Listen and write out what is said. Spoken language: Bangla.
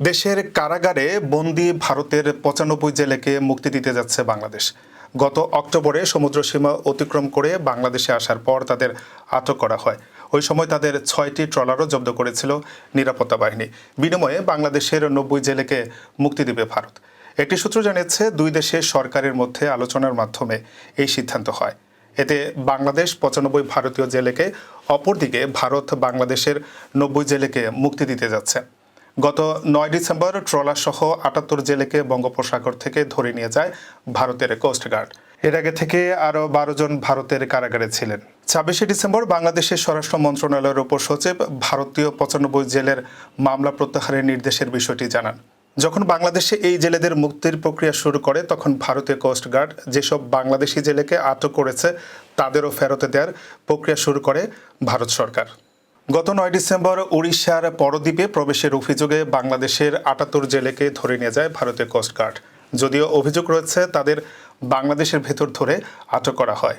দেশের কারাগারে বন্দি ভারতের পঁচানব্বই জেলেকে মুক্তি দিতে যাচ্ছে বাংলাদেশ। গত অক্টোবরে সমুদ্র সীমা অতিক্রম করে বাংলাদেশে আসার পর তাদের আটক করা হয়। ওই সময় তাদের ছয়টি ট্রলারও জব্দ করেছিল নিরাপত্তা বাহিনী। বিনিময়ে বাংলাদেশের নব্বই জেলেকে মুক্তি দেবে ভারত। একটি সূত্র জানিয়েছে, দুই দেশের সরকারের মধ্যে আলোচনার মাধ্যমে এই সিদ্ধান্ত হয়। এতে বাংলাদেশ পঁচানব্বই ভারতীয় জেলেকে, অপরদিকে ভারত বাংলাদেশের নব্বই জেলেকে মুক্তি দিতে যাচ্ছে। গত নয় ডিসেম্বর ট্রলার সহ আটাত্তর জেলেকে বঙ্গোপসাগর থেকে ধরে নিয়ে যায় ভারতের কোস্টগার্ড এর আগে থেকে আরও বারো জন ভারতের কারাগারে ছিলেন। ছাব্বিশে ডিসেম্বর বাংলাদেশের স্বরাষ্ট্র মন্ত্রণালয়ের উপসচিব ভারতীয় পঁচানব্বই জেলের মামলা প্রত্যাহারের নির্দেশের বিষয়টি জানান। যখন বাংলাদেশে এই জেলেদের মুক্তির প্রক্রিয়া শুরু করে, তখন ভারতীয় কোস্টগার্ড যেসব বাংলাদেশি জেলেকে আটক করেছে, তাদেরও ফেরতে দেওয়ার প্রক্রিয়া শুরু করে ভারত সরকার। গত নয় ডিসেম্বর উড়িষ্যার পরদ্বীপে প্রবেশের অভিযোগে বাংলাদেশের আটাত্তর জেলেকে ধরে নিয়ে যায় ভারতীয় কোস্টগার্ড। যদিও অভিযোগ রয়েছে, তাদের বাংলাদেশের ভেতর ধরে আটক করা হয়।